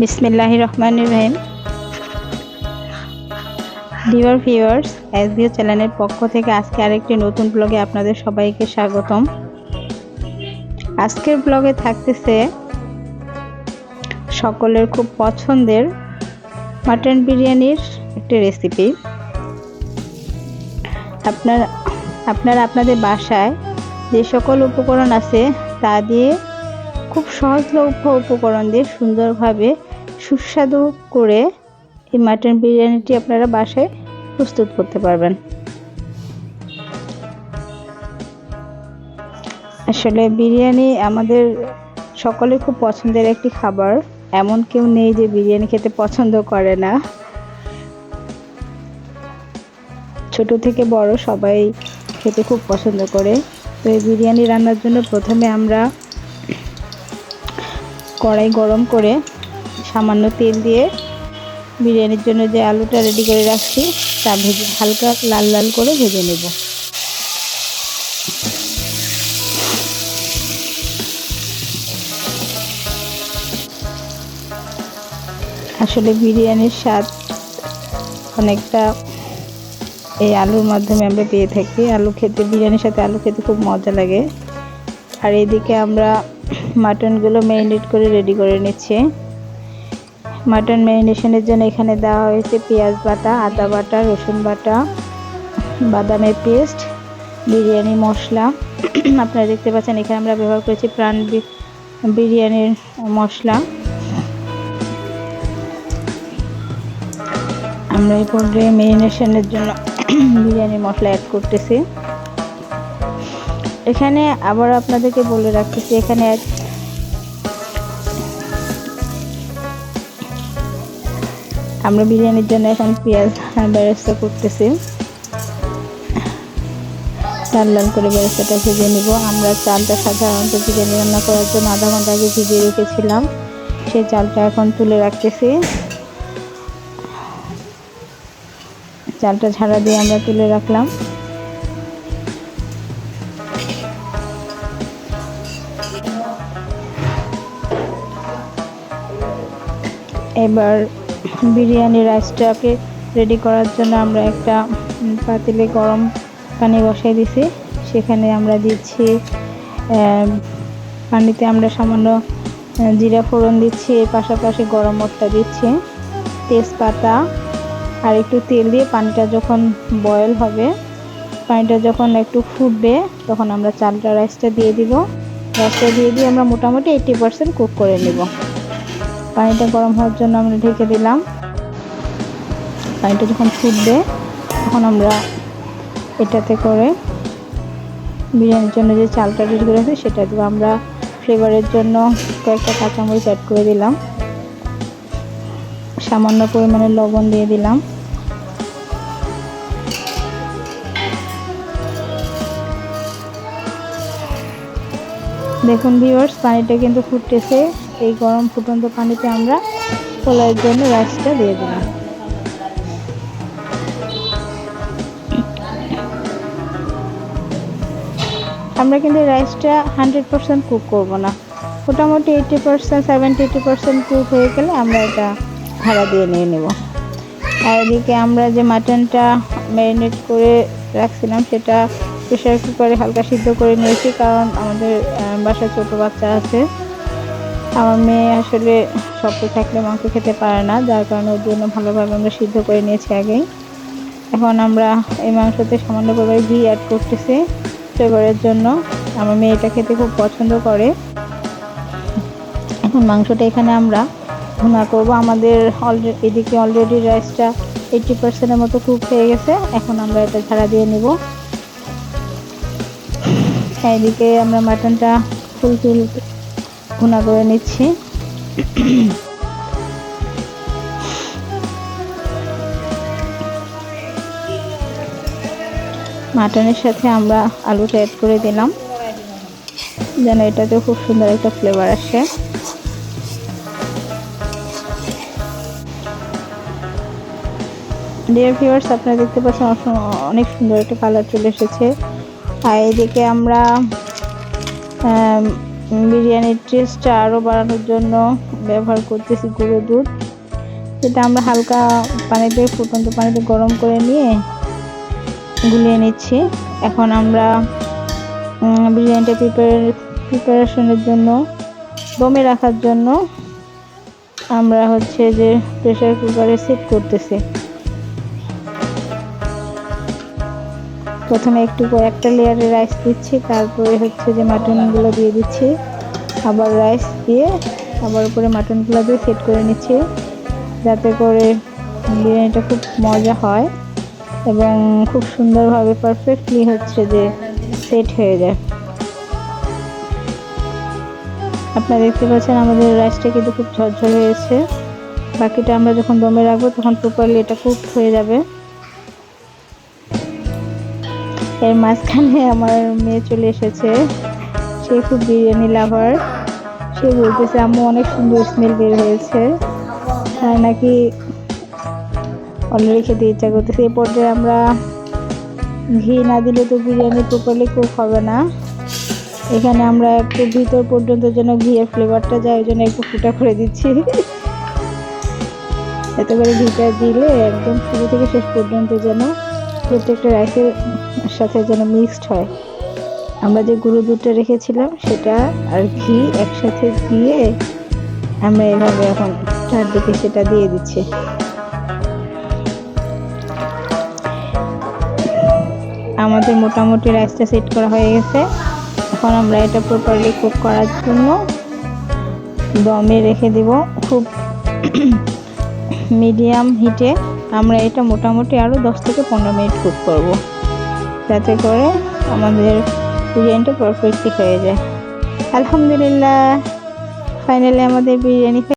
বিসমিল্লাহ রহমান রহিম। ডিওর ভিউয়ার্স এসবিও চ্যানেলের পক্ষ থেকে আজকে আরেকটি নতুন ব্লগে আপনাদের সবাইকে স্বাগতম। আজকের ব্লগে থাকতেছে সকলের খুব পছন্দের মাটন বিরিয়ানির একটি রেসিপি আপনার, আপনারা আপনাদের বাসায় যে সকল উপকরণ আছে তা দিয়ে খুব সহজলভ্য উপকরণ দিয়ে সুন্দরভাবে সুস্বাদু করে এই মাটন বিরিয়ানিটি আপনারা বাসায় প্রস্তুত করতে পারবেন। আসলে বিরিয়ানি আমাদের সকলের খুব পছন্দের একটি খাবার। এমন কেউ নেই যে বিরিয়ানি খেতে পছন্দ করে না। ছোট থেকে বড় সবাই খেতে খুব পছন্দ করে। তো এই বিরিয়ানি রান্নার জন্য প্রথমে আমরা কড়াই গরম করে সামান্য তেল দিয়ে বিরিয়ানির জন্য যে আলুটা রেডি করে রাখছি, তা ভেজে হালকা লাল লাল করে ভেজে নেব। আসলে বিরিয়ানির স্বাদ অনেকটা এই আলুর মাধ্যমে আমরা পেয়ে থাকি। আলু খেতে, বিরিয়ানির সাথে আলু খেতে খুব মজা লাগে। আর এদিকে আমরা মাটনগুলো ম্যারিনেট করে রেডি করে নিচ্ছি। মাটন ম্যারিনেশনের জন্য এখানে দেওয়া হয়েছে পেঁয়াজ বাটা, আদা বাটা, রসুন বাটা, বাদামের পেস্ট, বিরিয়ানি মশলা। আপনারা দেখতে পাচ্ছেন এখানে আমরা ব্যবহার করেছি প্রাণ বিরিয়ানির মশলা। আমরা এই পর্যায়ে ম্যারিনেশনের জন্য বিরিয়ানি মশলা অ্যাড করতেছি। এখানে আবার আপনাদেরকে বলে রাখতেছি, এখানে আমরা বিরিয়ানির জন্য এখন পেঁয়াজ বেরেস্তা করতেছি। লাল লাল করে বেরেস্তাটা ভেজে নিব। আমরা চালটা সাধারণত বিরিয়ানি রান্না করার জন্য আধা ঘণ্টা আগে ভিজিয়ে রেখেছিলাম। সেই চালটা এখন তুলে রাখতেছি। চালটা ঝাড়া দিয়ে আমরা তুলে রাখলাম। এবার বিরিয়ানি রাইসটাকে রেডি করার জন্য আমরা একটা পাতিলে গরম পানি বসাই দিছি। সেখানে আমরা দিচ্ছি পানিতে আমরা সামান্য জিরা ফোড়ন দিচ্ছি, এর পাশাপাশি গরম মশলা দিচ্ছি, তেজপাতা, আর একটু তেল দিয়ে পানিটা যখন বয়েল হবে, পানিটা যখন একটু ফুটবে, তখন আমরা চালটা রাইসটা দিয়ে দিব। রাইসটা দিয়ে দিয়ে আমরা মোটামুটি এইটি পারসেন্ট কুক করে নেব। পানিটা গরম হওয়ার জন্য আমরা ঢেকে দিলাম। পানিটা যখন ফুটবে, তখন আমরা এটাতে করে বিরিয়ানির জন্য যে চালটা রেডি করে আছে সেটা দেবো আমরা ফ্লেভারের জন্য কয়েকটা কাঁচামরিচ অ্যাড করে দিলাম। সামান্য পরিমাণে লবণ দিয়ে দিলাম। দেখুন ভিউয়ার্স পানিটা কিন্তু ফুটতেছে। এই গরম ফুটন্ত পানিতে আমরা পোলাওয়ের জন্য রাইসটা দিয়ে দিলাম। আমরা কিন্তু রাইসটা হান্ড্রেড পারসেন্ট কুক করব না। মোটামুটি eighty percent, seventy eighty percent cook হয়ে গেলে আমরা এটা ভাড়া দিয়ে নিয়ে নেব। আর এদিকে আমরা যে মাটনটা ম্যারিনেট করে রাখছিলাম, সেটা প্রেশার কুকারে হালকা সিদ্ধ করে নিয়েছি, কারণ আমাদের বাসায় ছোট বাচ্চা আছে। আমার মেয়ে আসলে শক্ত থাকলে মাংস খেতে পারে না, যার কারণে ওর জন্য ভালোভাবে আমরা সিদ্ধ করে নিয়েছি আগেই। এখন আমরা এই মাংসতে সামান্য পরিমাণে ঘি অ্যাড করতেছি ফ্লেভারের জন্য। আমার মেয়ে এটা খেতে খুব পছন্দ করে। এখন মাংসটা এখানে আমরা ভুনা করব। আমাদের অলরেডি এদিকে অলরেডি রাইসটা এইটটি পার্সেন্টের মতো কুক হয়ে গেছে। এখন আমরা এটা ঝাড়া দিয়ে নেব। এদিকে আমরা মাটনটা ফুল ভুনা করে নিচ্ছি। মাটনের সাথে আমরা আলুটা অ্যাড করে দিলাম। যেন এটাতে খুব সুন্দর একটা ফ্লেভার আসে। ডিয়ার ভিউয়ার্স আপনারা দেখতে পাচ্ছেন অনেক সুন্দর একটা কালার চলে এসেছে। আর এদিকে আমরা বিরিয়ানির টেস্টটা আরও বাড়ানোর জন্য ব্যবহার করতেছি গুঁড়ো দুধ। যেটা আমরা হালকা পানিতে, ফুটন্ত পানিতে গরম করে নিয়ে গুলিয়ে নিচ্ছি। এখন আমরা বিরিয়ানিটা প্রিপার প্রিপারেশনের জন্য, দমে রাখার জন্য আমরা হচ্ছে যে প্রেশার কুকারে সেট করতেছি। প্রথমে একটু একটা লেয়ারে রাইস দিচ্ছি, তারপরে হচ্ছে যে মাটনগুলো দিয়ে দিচ্ছি। আবার রাইস দিয়ে আবার উপরে মাটনগুলো দিয়ে সেট করে নিচ্ছি, যাতে করে বিরিয়ানিটা খুব মজা হয় এবং খুব সুন্দরভাবে পারফেক্টলি হচ্ছে যে সেট হয়ে যায়। আপনারা দেখতে পাচ্ছেন আমাদের রাইসটা কিন্তু খুব ঝরঝর হয়েছে। বাকিটা আমরা যখন দমে রাখব তখন প্রপারলি এটা কুক হয়ে যাবে। এর মাঝখানে আমার মেয়ে চলে এসেছে। সে খুব বিরিয়ানি লাভার। সে বলতেছে, আম্মু, অনেক সুন্দর স্মেল বের হয়েছে। আর নাকি অলরেডি খেতে ইচ্ছা করতেছে। এই পর্যায়ে আমরা ঘি না দিলে তো বিরিয়ানি প্রপারলি কুক হবে না। এখানে আমরা একটু ভিতর পর্যন্ত যেন ঘিয়ের ফ্লেভারটা যায়, ওই জন্য একটু ফুটা করে দিচ্ছি। এত করে ঘিটা দিলে একদম শুরু থেকে শেষ পর্যন্ত যেন প্রত্যেকটা রাইসের সাথে যেন মিক্সড হয়। আমরা যে গুঁড়ো দুধটা রেখেছিলাম, সেটা আর ঘি একসাথে দিয়ে আমরা এভাবে এখন চারদিকে সেটা দিয়ে দিচ্ছি। আমাদের মোটামুটি রাইসটা সেট করা হয়ে গেছে। এখন আমরা এটা প্রপারলি কুক করার জন্য দমে রেখে দিব। খুব মিডিয়াম হিটে আমরা এটা মোটামুটি আরও দশ থেকে পনেরো মিনিট কুক করব। যাতে করে আমাদের বিরিয়ানিটা পারফেক্টলি হয়ে যায়। আলহামদুলিল্লাহ ফাইনালি আমাদের বিরিয়ানি